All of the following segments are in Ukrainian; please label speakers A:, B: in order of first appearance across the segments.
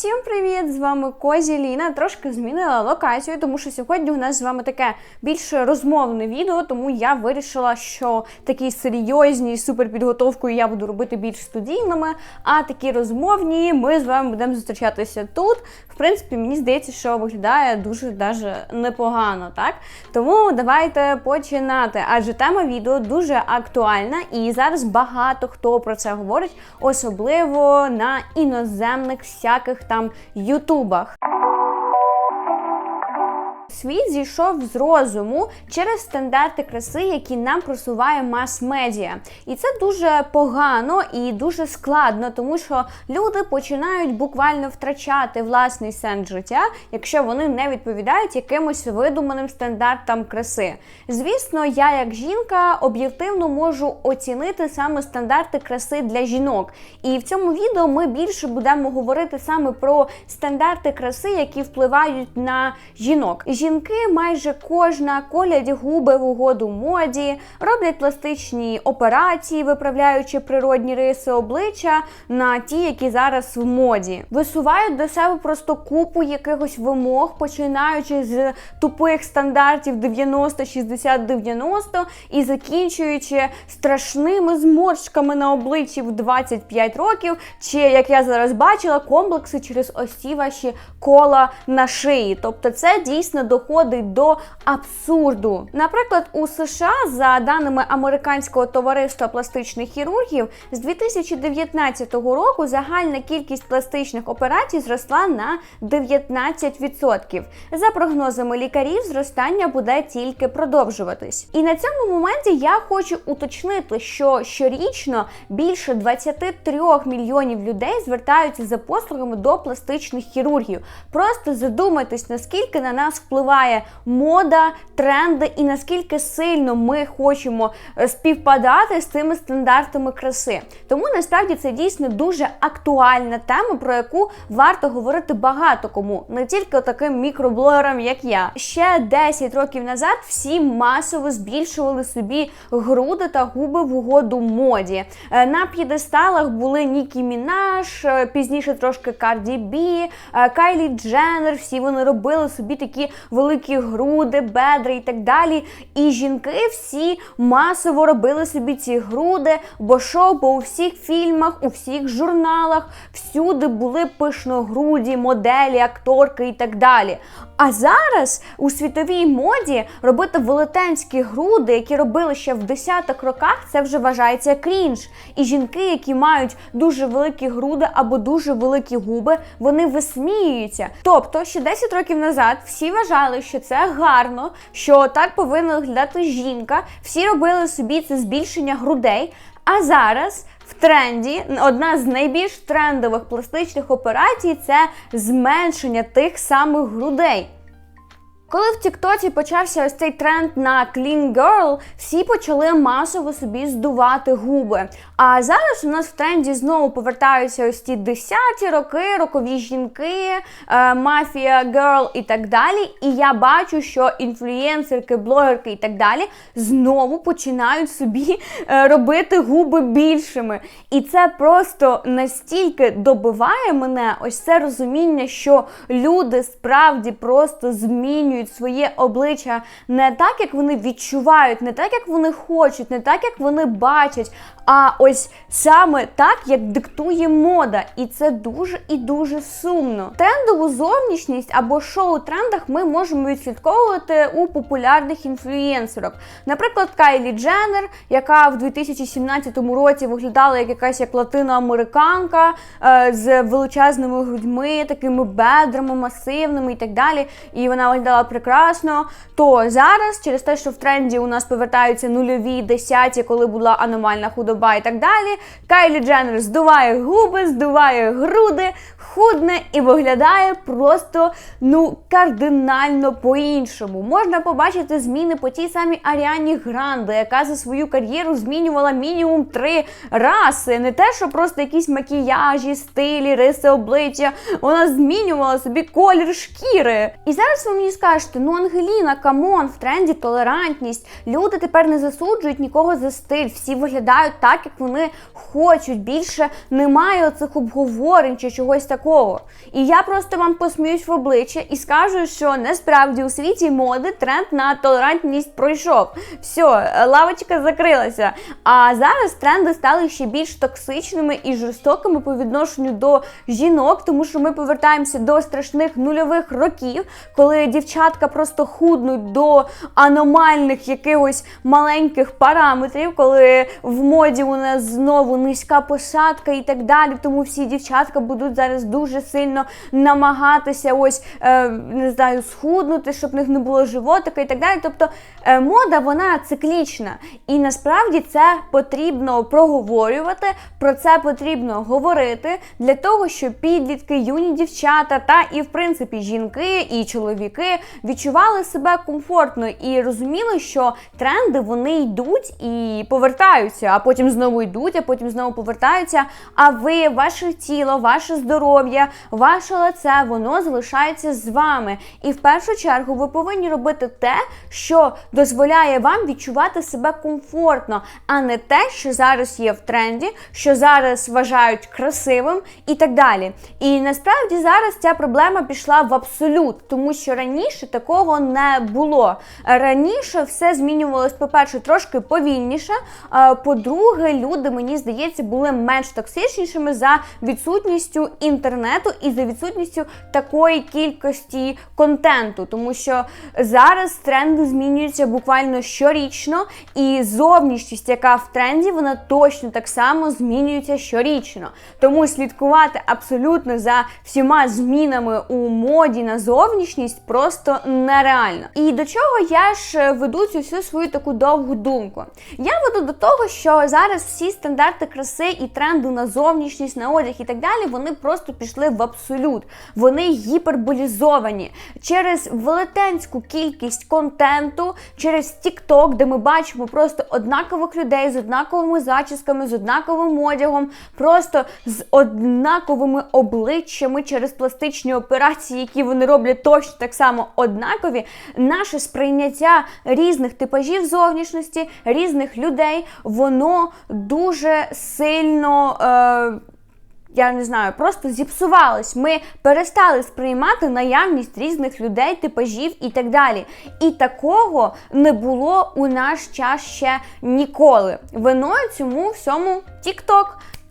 A: Всім привіт! З вами Козі Ліна. Трошки змінила локацію, тому що сьогодні у нас з вами таке більш розмовне відео, тому я вирішила, що такі серйозні суперпідготовкою я буду робити більш студійними, а такі розмовні ми з вами будемо зустрічатися тут. Принципі, мені здається, що виглядає дуже даже непогано, так? Тому давайте починати. Адже тема відео дуже актуальна, і зараз багато хто про це говорить, особливо на іноземних всяких там ютубах. Світ зійшов з розуму через стандарти краси, які нам просуває мас-медіа. І це дуже погано і дуже складно, тому що люди починають буквально втрачати власний сенс життя, якщо вони не відповідають якимось видуманим стандартам краси. Звісно, я, як жінка, об'єктивно можу оцінити саме стандарти краси для жінок. І в цьому відео ми більше будемо говорити саме про стандарти краси, які впливають на жінок. Жінки майже кожна колять губи в угоду моді, роблять пластичні операції, виправляючи природні риси обличчя на ті, які зараз в моді. Висувають до себе просто купу якихось вимог, починаючи з тупих стандартів 90, 60, 90 і закінчуючи страшними зморшками на обличчі в 25 років, чи як я зараз бачила, комплекси через ось ваші кола на шиї. Тобто, це дійсно доходить до абсурду. Наприклад, у США, за даними американського товариства пластичних хірургів, з 2019 року загальна кількість пластичних операцій зросла на 19%. За прогнозами лікарів, зростання буде тільки продовжуватись. І на цьому моменті я хочу уточнити, що щорічно більше 23 мільйонів людей звертаються за послугами до пластичних хірургів. Просто задумайтесь, наскільки на нас впливає мода, тренди і наскільки сильно ми хочемо е, співпадати з цими стандартами краси. Тому насправді це дійсно дуже актуальна тема, про яку варто говорити багато кому, не тільки таким мікроблогерам, як я. Ще 10 років назад всі масово збільшували собі груди та губи в угоду моді. Е, На п'єдесталах були Нікі Мінаш, е, пізніше трошки Карді Бі, Кайлі Дженнер, всі вони робили собі такі великі груди, бедра і так далі. І жінки всі масово робили собі ці груди, бо що, бо у всіх фільмах, у всіх журналах, всюди були пишногруді, моделі, акторки і так далі. А зараз у світовій моді робити велетенські груди, які робили ще в десяток роках, це вже вважається крінж. І жінки, які мають дуже великі груди або дуже великі губи, вони висміюються. Тобто, ще 10 років назад всі вважали, що це гарно, що так повинна виглядати жінка. Всі робили собі це збільшення грудей. А зараз в тренді одна з найбільш трендових пластичних операцій це зменшення тих самих грудей. Коли в Тіктоці почався ось цей тренд на clean girl, всі почали масово собі здувати губи. А зараз у нас в тренді знову повертаються ось ті десяті роки, рокові жінки, е, мафія герл і так далі. І я бачу, що інфлюєнсерки, блогерки і так далі знову починають собі е, робити губи більшими. І це просто настільки добиває мене ось це розуміння, що люди справді просто змінюють своє обличчя не так, як вони відчувають, не так, як вони хочуть, не так, як вони бачать, а ось саме так, як диктує мода. І це дуже і дуже сумно. Трендову зовнішність або шоу-трендах ми можемо відслідковувати у популярних інфлюєнсерок. Наприклад, Кайлі Дженнер, яка в 2017 році виглядала як якась як латиноамериканка е, з величезними грудьми, такими бедрами масивними і так далі. І вона виглядала прекрасно. То зараз, через те, що в тренді у нас повертаються нульові, десяті, коли була аномальна худоба і так далі, Кайлі Дженнер здуває губи, здуває груди, худне і виглядає просто ну кардинально по-іншому. Можна побачити зміни по тій самій Аріані Гранде, яка за свою кар'єру змінювала мінімум три раси. Не те, що просто якісь макіяжі, стилі, риси обличчя. Вона змінювала собі колір шкіри. І зараз ви мені скажете, ну Ангеліна, камон, в тренді толерантність. Люди тепер не засуджують нікого за стиль, всі виглядають так, як вони хочуть. Більше немає оцих обговорень чи чогось такого. І я просто вам посміюсь в обличчя і скажу, що насправді у світі моди тренд на толерантність пройшов. Все, лавочка закрилася. А зараз тренди стали ще більш токсичними і жорстокими по відношенню до жінок, тому що ми повертаємося до страшних нульових років, коли дівчатка просто худнуть до аномальних якихось маленьких параметрів, коли в моді у нас знову низька посадка і так далі. Тому всі дівчатка будуть зараз дуже сильно намагатися ось е, не знаю, схуднути, щоб в них не було животика і так далі. Тобто е, мода вона циклічна, і насправді це потрібно проговорювати. Про це потрібно говорити для того, щоб підлітки, юні дівчата та і в принципі жінки і чоловіки відчували себе комфортно і розуміли, що тренди вони йдуть і повертаються, а потім знову йдуть, а потім знову повертаються. А ви, ваше тіло, ваше здоров'я, ваше лице, воно залишається з вами. І в першу чергу ви повинні робити те, що дозволяє вам відчувати себе комфортно, а не те, що зараз є в тренді, що зараз вважають красивим і так далі. І насправді зараз ця проблема пішла в абсолют, тому що раніше такого не було. Раніше все змінювалось, по-перше, трошки повільніше. а, По-друге, люди, мені здається, були менш токсичнішими за відсутністю інтернету і за відсутністю такої кількості контенту, тому що зараз тренди змінюються буквально щорічно, і зовнішність, яка в тренді, вона точно так само змінюється щорічно. Тому слідкувати абсолютно за всіма змінами у моді на зовнішність просто нереально. І до чого я ж веду цю всю свою таку довгу думку? Я веду до того, що зараз всі стандарти краси і тренди на зовнішність, на одяг і так далі, вони просто пішли в абсолют. Вони гіперболізовані через велетенську кількість контенту, через TikTok, де ми бачимо просто однакових людей з однаковими зачісками, з однаковим одягом, просто з однаковими обличчями через пластичні операції, які вони роблять точно так само однакові. Наше сприйняття різних типажів зовнішності, різних людей, воно дуже сильно. Е я не знаю, просто зіпсувалось. Ми перестали сприймати наявність різних людей, типажів і так далі. І такого не було у наш час ще ніколи. Виною цьому всьому TikTok.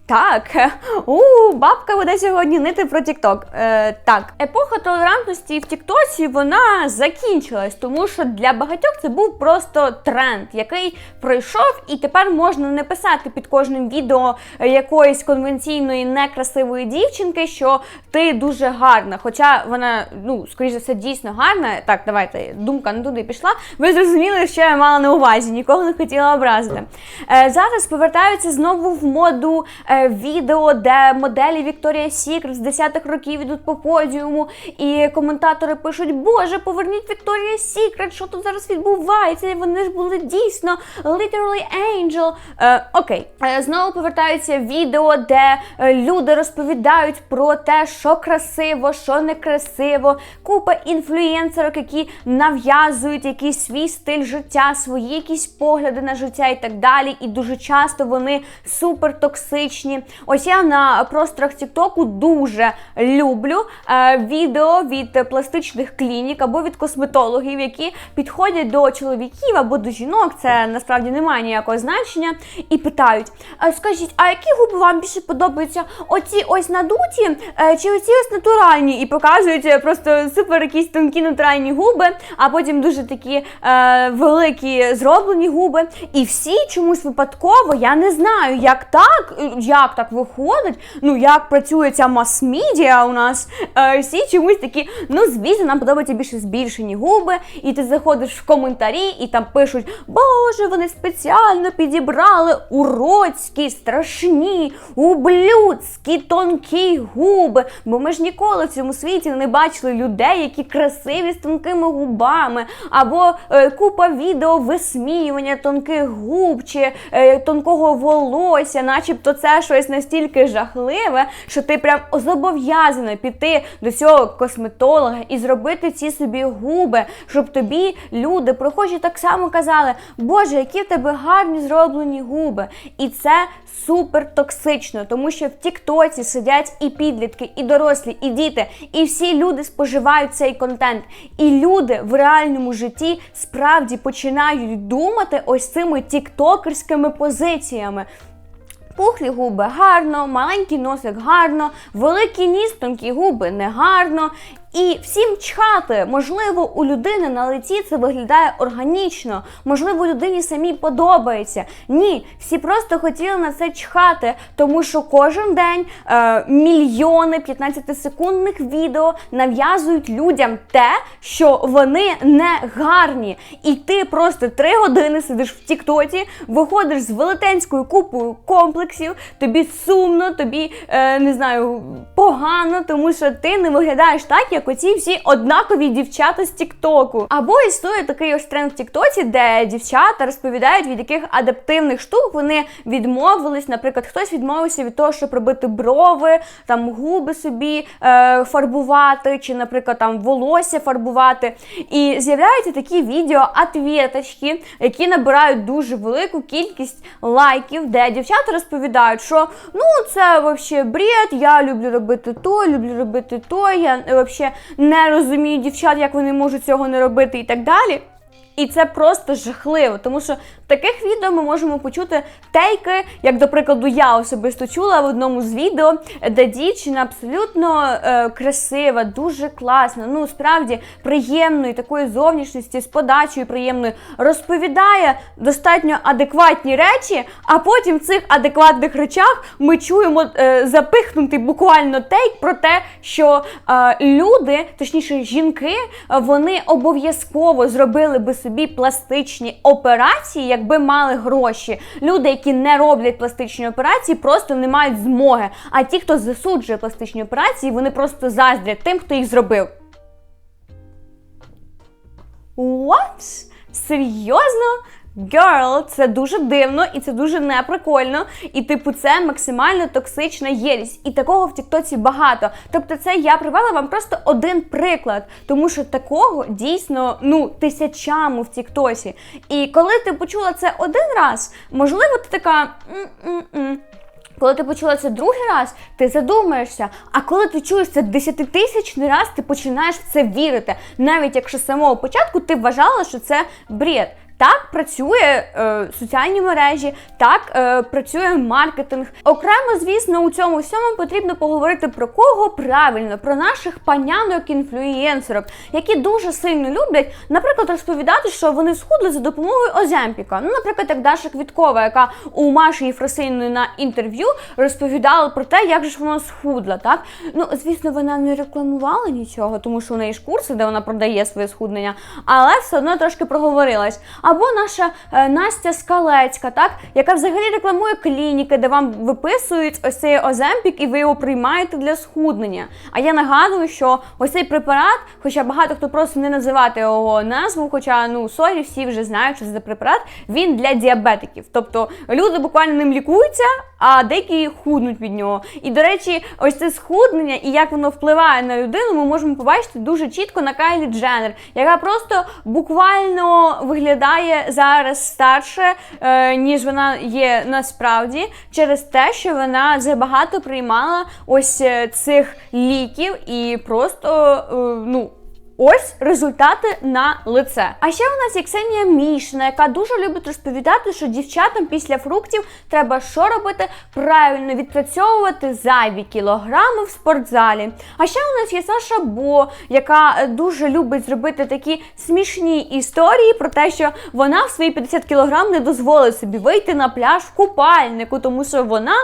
A: Так, у бабка буде сьогодні нити про Тікток. Е, Так, епоха толерантності в Тіктоці вона закінчилась, тому що для багатьох це був просто тренд, який пройшов, і тепер можна не писати під кожним відео якоїсь конвенційної некрасивої дівчинки, що ти дуже гарна. Хоча вона, ну, скоріш за все, дійсно гарна. Так, давайте, думка не туди пішла. Ви зрозуміли, що я мала на увазі, нікого не хотіла образити. Е, Зараз повертаються знову в моду. Е, відео, де моделі Вікторія Сікрет з 10-х років йдуть по подіуму, і коментатори пишуть: Боже, поверніть Вікторія Сікрет, що тут зараз відбувається? Вони ж були дійсно literally angel. Е, окей, е, знову повертаються відео, де е, люди розповідають про те, що красиво, що некрасиво. Купа інфлюєнсерок, які нав'язують якийсь свій стиль життя, свої якісь погляди на життя і так далі. І дуже часто вони супер токсичні. Ось я на просторах Тіктоку дуже люблю е, відео від пластичних клінік або від косметологів, які підходять до чоловіків або до жінок. Це насправді не має ніякого значення, і питають: скажіть, а які губи вам більше подобаються? Оці ось надуті е, чи оці ось натуральні? І показують е, просто супер якісь тонкі натуральні губи, а потім дуже такі е, великі зроблені губи. І всі чомусь випадково, я не знаю, як так, е, як так виходить, ну як працює ця мас-медіа у нас. Е, всі чомусь такі, ну звісно, нам подобаються більше збільшені губи, і ти заходиш в коментарі, і там пишуть, Боже, вони спеціально підібрали уродські, страшні, ублюдські, тонкі губи. Бо ми ж ніколи в цьому світі не бачили людей, які красиві з тонкими губами, або е, купа відео висміювання тонких губ чи е, тонкого волосся, начебто це ж щось настільки жахливе, що ти прям зобов'язана піти до цього косметолога і зробити ці собі губи, щоб тобі люди, прохожі, так само казали, Боже, які в тебе гарні зроблені губи. І це супер токсично, тому що в Тіктоці сидять і підлітки, і дорослі, і діти, і всі люди споживають цей контент. І люди в реальному житті справді починають думати ось цими тіктокерськими позиціями. Пухлі губи гарно, маленький носик гарно, великий ніс, тонкі губи не гарно. І всім чхати, можливо, у людини на лиці це виглядає органічно, можливо, людині самій подобається. Ні, всі просто хотіли на це чхати, тому що кожен день е, мільйони 15-секундних відео нав'язують людям те, що вони не гарні. І ти просто три години сидиш в Тіктоці, виходиш з велетенською купою комплексів, тобі сумно, тобі е, не знаю, погано, тому що ти не виглядаєш так, як оці всі однакові дівчата з Тіктоку. Або існує такий ось тренд в Тіктоці, де дівчата розповідають, від яких адаптивних штук вони відмовились. Наприклад, хтось відмовився від того, щоб робити брови, там губи собі е, фарбувати, чи, наприклад, там волосся фарбувати. І з'являються такі відео ответочки, які набирають дуже велику кількість лайків, де дівчата розповідають, що ну це взагалі бред, я люблю робити то, люблю робити то, я взагалі не розумію дівчат, як вони можуть цього не робити і так далі. І це просто жахливо, тому що в таких відео ми можемо почути тейки, як, до прикладу, я особисто чула в одному з відео, де дівчина абсолютно е, красива, дуже класна, ну справді приємної такої зовнішності, з подачею приємною, розповідає достатньо адекватні речі, а потім в цих адекватних речах ми чуємо е, запихнутий буквально тейк про те, що е, люди, точніше жінки, е, вони обов'язково зробили би собі пластичні операції, якби мали гроші. Люди, які не роблять пластичні операції, просто не мають змоги. А ті, хто засуджує пластичні операції, вони просто заздрять тим, хто їх зробив. What? Серйозно? Girl, це дуже дивно і це дуже неприкольно. І, типу, це максимально токсична єрість. І такого в Тіктоці багато. Тобто, це я привела вам просто один приклад, тому що такого дійсно ну тисячами в Тіктосі. І коли ти почула це один раз, можливо, ти така. М-м-м. Коли ти почула це другий раз, ти задумаєшся. А коли ти чуєш це десятитисячний раз, ти починаєш в це вірити. Навіть якщо з самого початку ти вважала, що це бред. Так працює е, соціальні мережі, так е, працює маркетинг. Окремо, звісно, у цьому всьому потрібно поговорити про кого правильно, про наших панянок інфлюєнсерок, які дуже сильно люблять, наприклад, розповідати, що вони схудли за допомогою Оземпіка. Ну, наприклад, як Даша Квіткова, яка у Маші Єфросиніної на інтерв'ю розповідала про те, як ж вона схудла. Так ну звісно, вона не рекламувала нічого, тому що у неї ж курси, де вона продає своє схуднення, але все одно трошки проговорилась. Або наша е, Настя Скалецька, так, яка взагалі рекламує клініки, де вам виписують ось цей оземпік, і ви його приймаєте для схуднення. А я нагадую, що ось цей препарат, хоча багато хто просто не називати його назву, хоча ну сорі, всі вже знають, що це препарат, він для діабетиків. Тобто люди буквально ним лікуються, а деякі худнуть від нього. І, до речі, ось це схуднення і як воно впливає на людину, ми можемо побачити дуже чітко на Кайлі Дженнер, яка просто буквально виглядає зараз старше, е, ніж вона є насправді, через те, що вона забагато приймала ось е, цих ліків і просто е, ну. Ось результати на лице. А ще у нас є Ксенія Мішина, яка дуже любить розповідати, що дівчатам після фруктів треба що робити? Правильно відпрацьовувати зайві кілограми в спортзалі. А ще у нас є Саша Бо, яка е, дуже любить зробити такі смішні історії про те, що вона в свої 50 кілограм не дозволить собі вийти на пляж в купальнику, тому що вона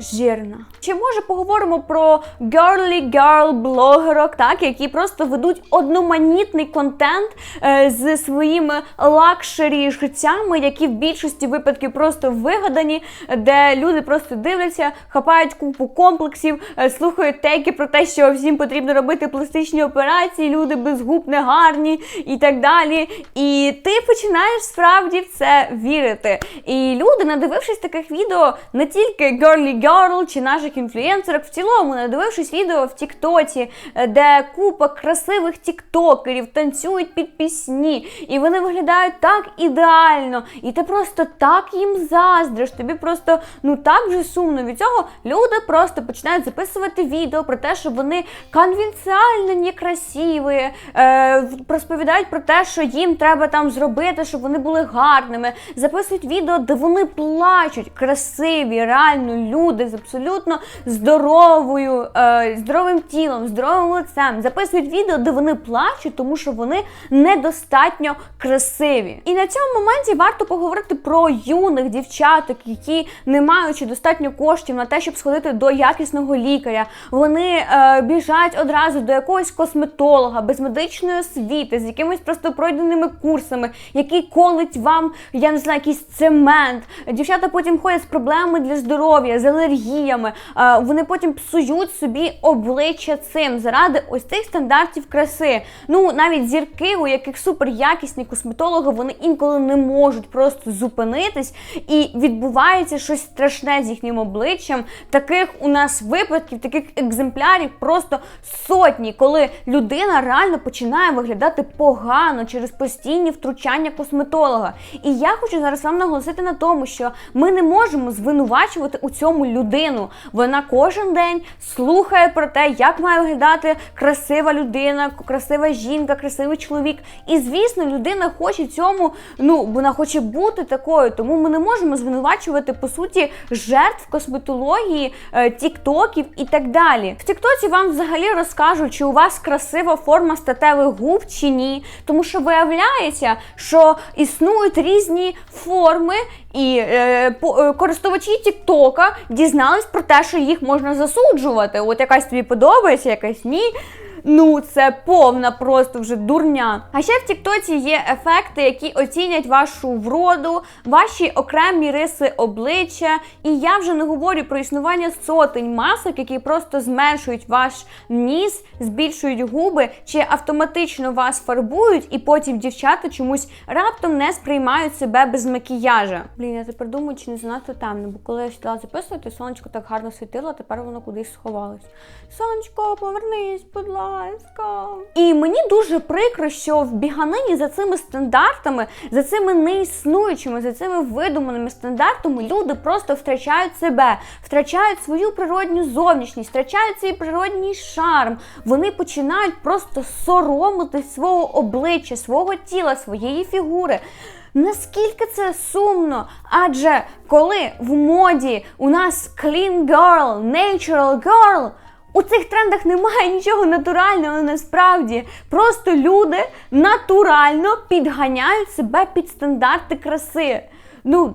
A: жирна. Чи може поговоримо про girly girl блогерок, так, які просто ведуть одноманітний контент е, з своїми лакшері життями, які в більшості випадків просто вигадані, де люди просто дивляться, хапають купу комплексів, е, слухають теки про те, що всім потрібно робити пластичні операції, люди без губ не гарні і так далі. І ти починаєш справді в це вірити. І люди, надивившись таких відео, не тільки girly girl Girl чи наших інфлюенсерок. В цілому, надивившись відео в Тіктоці, е, де купа красивих тіктокерів танцюють під пісні, і вони виглядають так ідеально, і ти просто так їм заздриш. Тобі просто ну так вже сумно від цього. Люди просто починають записувати відео про те, що вони конвенціально некрасиві, е, розповідають про те, що їм треба там зробити, щоб вони були гарними. Записують відео, де вони плачуть, красиві, реально люди з абсолютно здоровою, е, здоровим тілом, здоровим лицем. Записують відео, де вони плачуть, тому що вони недостатньо красиві. І на цьому моменті варто поговорити про юних дівчаток, які не маючи достатньо коштів на те, щоб сходити до якісного лікаря, вони е, біжать одразу до якогось косметолога без медичної освіти, з якимись просто пройденими курсами, який колить вам, я не знаю, якийсь цемент. Дівчата потім ходять з проблемами для здоров'я, алергіями. Е, вони потім псують собі обличчя цим заради ось цих стандартів краси. Ну навіть зірки, у яких суперякісні косметологи, вони інколи не можуть просто зупинитись, і відбувається щось страшне з їхнім обличчям. Таких у нас випадків, таких екземплярів просто сотні, коли людина реально починає виглядати погано через постійні втручання косметолога. І я хочу зараз вам наголосити на тому, що ми не можемо звинувачувати у цьому людину. Вона кожен день слухає про те, як має виглядати красива людина, красива жінка, красивий чоловік. І звісно, людина хоче цьому, ну вона хоче бути такою, тому ми не можемо звинувачувати по суті жертв косметології, е, тіктоків і так далі. В Тіктоці вам взагалі розкажуть, чи у вас красива форма статевих губ чи ні, тому що виявляється, що існують різні форми. І е, по, е, користувачі Тіктока дізнались про те, що їх можна засуджувати. От якась тобі подобається, якась ні. Ну, це повна просто вже дурня. А ще в Тіктоці є ефекти, які оцінять вашу вроду, ваші окремі риси обличчя. І я вже не говорю про існування сотень масок, які просто зменшують ваш ніс, збільшують губи, чи автоматично вас фарбують, і потім дівчата чомусь раптом не сприймають себе без макіяжа. Блін, я тепер думаю, чи не занадто темно, бо коли я сідала записувати, сонечко так гарно світило, тепер воно кудись сховалось. Сонечко, повернись, будь ласка ласка. І мені дуже прикро, що в біганині за цими стандартами, за цими неіснуючими, за цими видуманими стандартами люди просто втрачають себе, втрачають свою природню зовнішність, втрачають свій природній шарм. Вони починають просто соромити свого обличчя, свого тіла, своєї фігури. Наскільки це сумно? Адже коли в моді у нас clean girl, natural girl, у цих трендах немає нічого натурального насправді. Просто люди натурально підганяють себе під стандарти краси. Ну,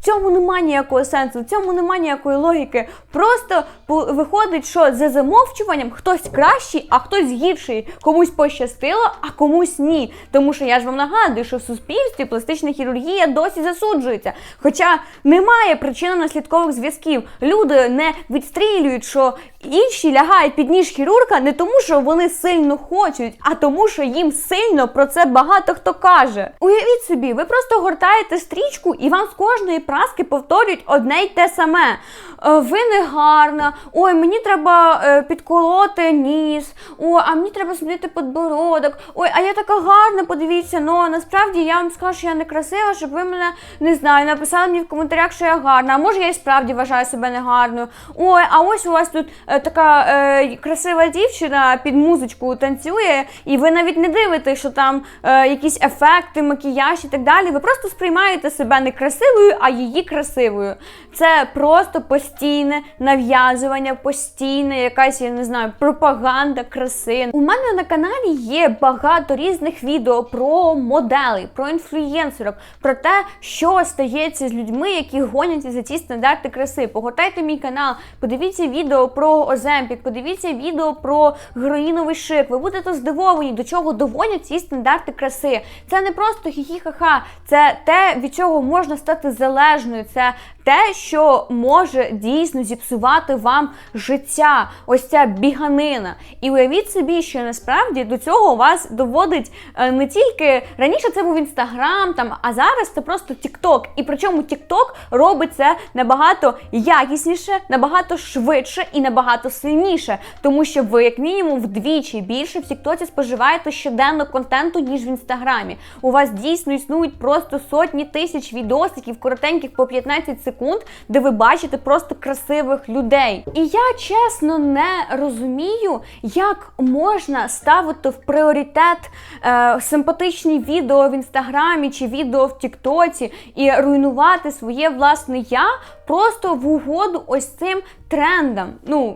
A: в цьому немає ніякого сенсу, в цьому немає ніякої логіки. Просто виходить, що за замовчуванням хтось кращий, а хтось гірший. Комусь пощастило, а комусь ні. Тому що я ж вам нагадую, що в суспільстві пластична хірургія досі засуджується. Хоча немає причинно-наслідкових зв'язків. Люди не відстрілюють, що інші лягають під ніж хірурга не тому, що вони сильно хочуть, а тому, що їм сильно про це багато хто каже. Уявіть собі, ви просто гортаєте стрічку і вам з кожної праски повторюють одне й те саме. Е, ви не гарна, ой, мені треба е, підколоти ніс, ой, а мені треба змінити подбородок, ой, а я така гарна, подивіться, ну насправді я вам скажу, що я не красива, щоб ви мене не знаю, написали мені в коментарях, що я гарна. А може я і справді вважаю себе негарною. Ой, а ось у вас тут е, така е, красива дівчина під музичку танцює, і ви навіть не дивитесь, що там е, якісь ефекти, макіяж і так далі. Ви просто сприймаєте себе не красивою, а її красивою. Це просто постійне нав'язування, постійне якась, я не знаю, пропаганда краси. У мене на каналі є багато різних відео про моделей, про інфлюєнсерок, про те, що стається з людьми, які гоняться за ці стандарти краси. Погортайте мій канал, подивіться відео про про Оземпік, подивіться відео про героїновий шик. Ви будете здивовані, до чого доводять ці стандарти краси. Це не просто хі-хі-ха-ха, це те, від чого можна стати залежною. Це те, що може дійсно зіпсувати вам життя, ось ця біганина. І уявіть собі, що насправді до цього вас доводить е, не тільки раніше це був інстаграм, там, а зараз це просто Тікток. І причому Тікток робить це набагато якісніше, набагато швидше і набагато сильніше, тому що ви, як мінімум, вдвічі більше в Тіктоці споживаєте щоденно контенту, ніж в інстаграмі. У вас дійсно існують просто сотні тисяч відосиків, коротеньких по 15 секунд, де ви бачите просто красивих людей. І я чесно не розумію, як можна ставити в пріоритет е, симпатичні відео в інстаграмі чи відео в Тіктоці і руйнувати своє власне я просто в угоду ось цим трендам. Ну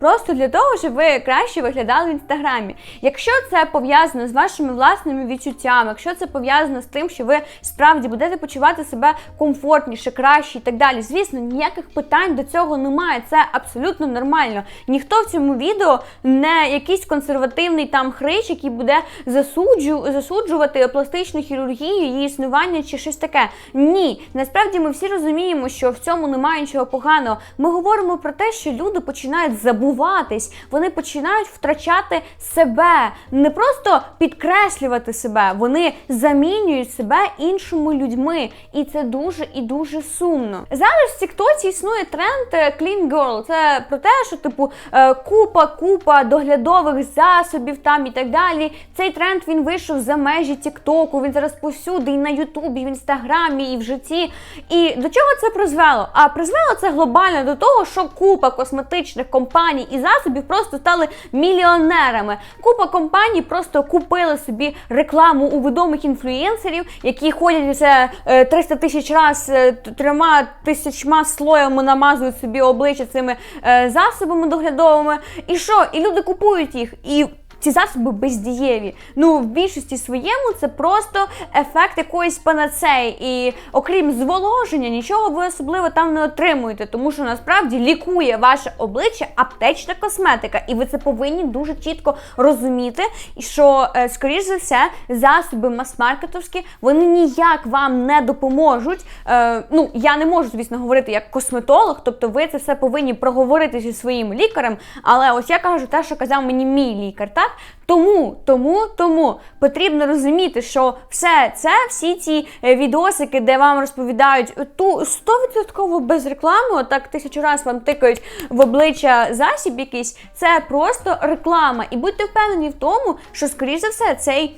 A: просто для того, щоб ви краще виглядали в інстаграмі. Якщо це пов'язано з вашими власними відчуттями, якщо це пов'язано з тим, що ви справді будете почувати себе комфортніше, краще і так далі. Звісно, ніяких питань до цього немає. Це абсолютно нормально. Ніхто в цьому відео не якийсь консервативний там хрич, який буде засуджу, засуджувати пластичну хірургію, її існування чи щось таке. Ні, насправді ми всі розуміємо, що в цьому немає нічого поганого. Ми говоримо про те, що люди починають забуватись, вони починають втрачати себе, не просто підкреслювати себе, вони замінюють себе іншими людьми, і це дуже і дуже сумно. Зараз в Тіктоці існує тренд е, Clean Girl. Це про те, що типу е, купа, купа доглядових засобів там і так далі. Цей тренд він вийшов за межі Тіктоку. Він зараз повсюди, і на Ютубі, і в інстаграмі, і в житті. І до чого це призвело? А призвело це глобально до того, що купа косметичних компаній і засобів просто стали мільйонерами. Купа компаній просто купили собі рекламу у відомих інфлюєнсерів, які ходять вже е, 300 тисяч раз е, трьома тисячма слоями намазують собі обличчя цими е, засобами доглядовими. І що? І люди купують їх. І ці засоби бездієві. Ну, в більшості своєму це просто ефект якоїсь панацеї. І окрім зволоження, нічого ви особливо там не отримуєте, тому що насправді лікує ваше обличчя аптечна косметика. І ви це повинні дуже чітко розуміти, що, е, скоріш за все, засоби мас-маркетовські вони ніяк вам не допоможуть. Е, ну, я не можу, звісно, говорити як косметолог, тобто ви це все повинні проговорити зі своїм лікарем. Але ось я кажу те, що казав мені мій лікар, так? Тому, тому, тому потрібно розуміти, що все це, всі ці е, відосики, де вам розповідають ту 100% без реклами, так тисячу разів вам тикають в обличчя засіб якийсь, це просто реклама. І будьте впевнені в тому, що, скоріш за все, цей.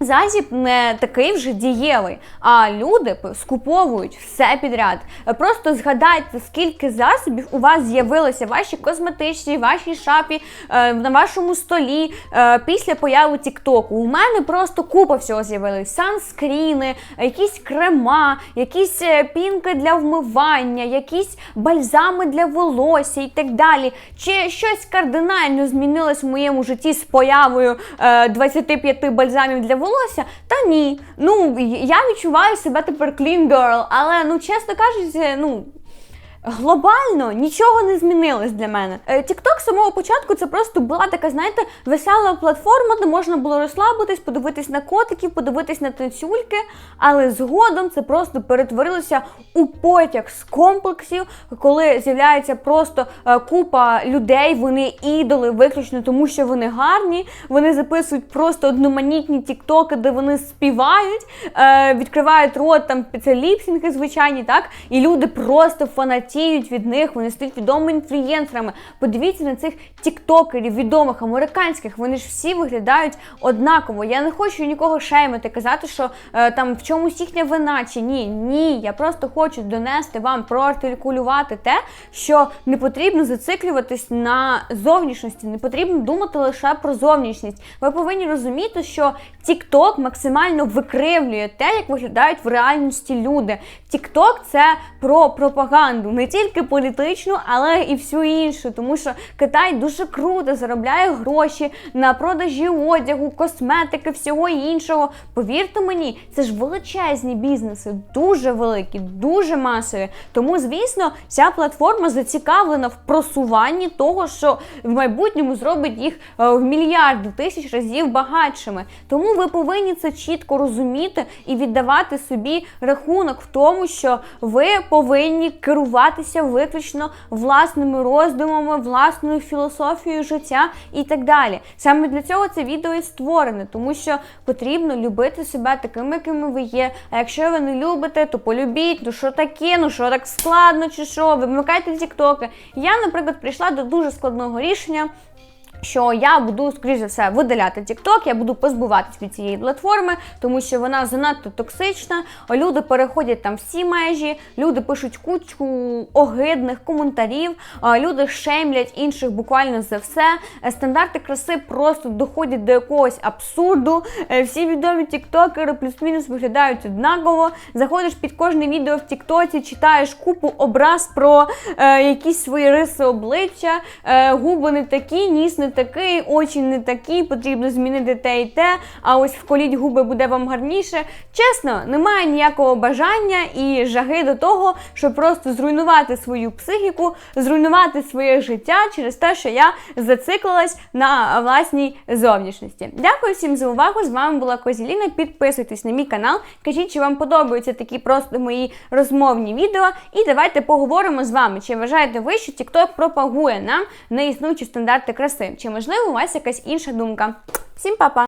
A: Засіб не такий вже дієвий, а люди скуповують все підряд. Просто згадайте, скільки засобів у вас з'явилося, ваші косметичні, ваші шапі е, на вашому столі е, після появи Тіктоку. У мене просто купа всього з'явилось. Санскріни, якісь крема, якісь е, пінки для вмивання, якісь бальзами для волосся і так далі. Чи щось кардинально змінилось в моєму житті з появою 25 бальзамів для волосся? Волосся? Та ні. Ну, я відчуваю себе тепер clean girl, але, ну, чесно кажучи, ну. Глобально нічого не змінилось для мене. TikTok з самого початку це просто була така, знаєте, весела платформа, де можна було розслабитись, подивитись на котиків, подивитись на танцюльки, але згодом це просто перетворилося у потяг з комплексів, коли з'являється просто е, купа людей, вони ідоли, виключно тому, що вони гарні. Вони записують просто одноманітні тіктоки, де вони співають, е, відкривають рот, там це ліпсінги звичайні, так, і люди просто фанатіють фанатіють від них, вони стають відомими інфлюєнсерами. Подивіться на цих тіктокерів, відомих американських. Вони ж всі виглядають однаково. Я не хочу нікого шеймити, казати, що е, там в чомусь їхня вина чи ні. Ні, я просто хочу донести вам, проартикулювати те, що не потрібно зациклюватись на зовнішності, не потрібно думати лише про зовнішність. Ви повинні розуміти, що TikTok максимально викривлює те, як виглядають в реальності люди. TikTok – це про пропаганду, не тільки політичну, але і всю іншу, тому що Китай дуже круто заробляє гроші на продажі одягу, косметики, всього іншого. Повірте мені, це ж величезні бізнеси, дуже великі, дуже масові. Тому, звісно, ця платформа зацікавлена в просуванні того, що в майбутньому зробить їх е, в мільярди тисяч разів багатшими. Тому ви повинні це чітко розуміти і віддавати собі рахунок в тому, що ви повинні керуватися виключно власними роздумами, власною філософією життя і так далі. Саме для цього це відео і створене, тому що потрібно любити себе такими, якими ви є. А якщо ви не любите, то полюбіть, ну що таке, ну що так складно, чи що, вимикайте тіктоки. Я, наприклад, прийшла до дуже складного рішення. Що я буду, скоріш за все, видаляти TikTok, я буду позбуватись від цієї платформи, тому що вона занадто токсична. Люди переходять там всі межі, люди пишуть кучу огидних коментарів, люди шемлять інших буквально за все. Е, Стандарти краси просто доходять до якогось абсурду. Е, Всі відомі тіктокери плюс-мінус виглядають однаково. Заходиш під кожне відео в Тіктоці, читаєш купу образ про е, якісь свої риси обличчя, е, губи не такі, ніс не такий, очі не такі, потрібно змінити те і те. А ось вколіть губи буде вам гарніше. Чесно, немає ніякого бажання і жаги до того, щоб просто зруйнувати свою психіку, зруйнувати своє життя через те, що я зациклилась на власній зовнішності. Дякую всім за увагу. З вами була Козіліна. Підписуйтесь на мій канал, кажіть, чи вам подобаються такі просто мої розмовні відео. І давайте поговоримо з вами. Чи вважаєте ви, що TikTok пропагує нам неіснуючі стандарти краси? Чи можливо у вас якась інша думка? Всім па-па!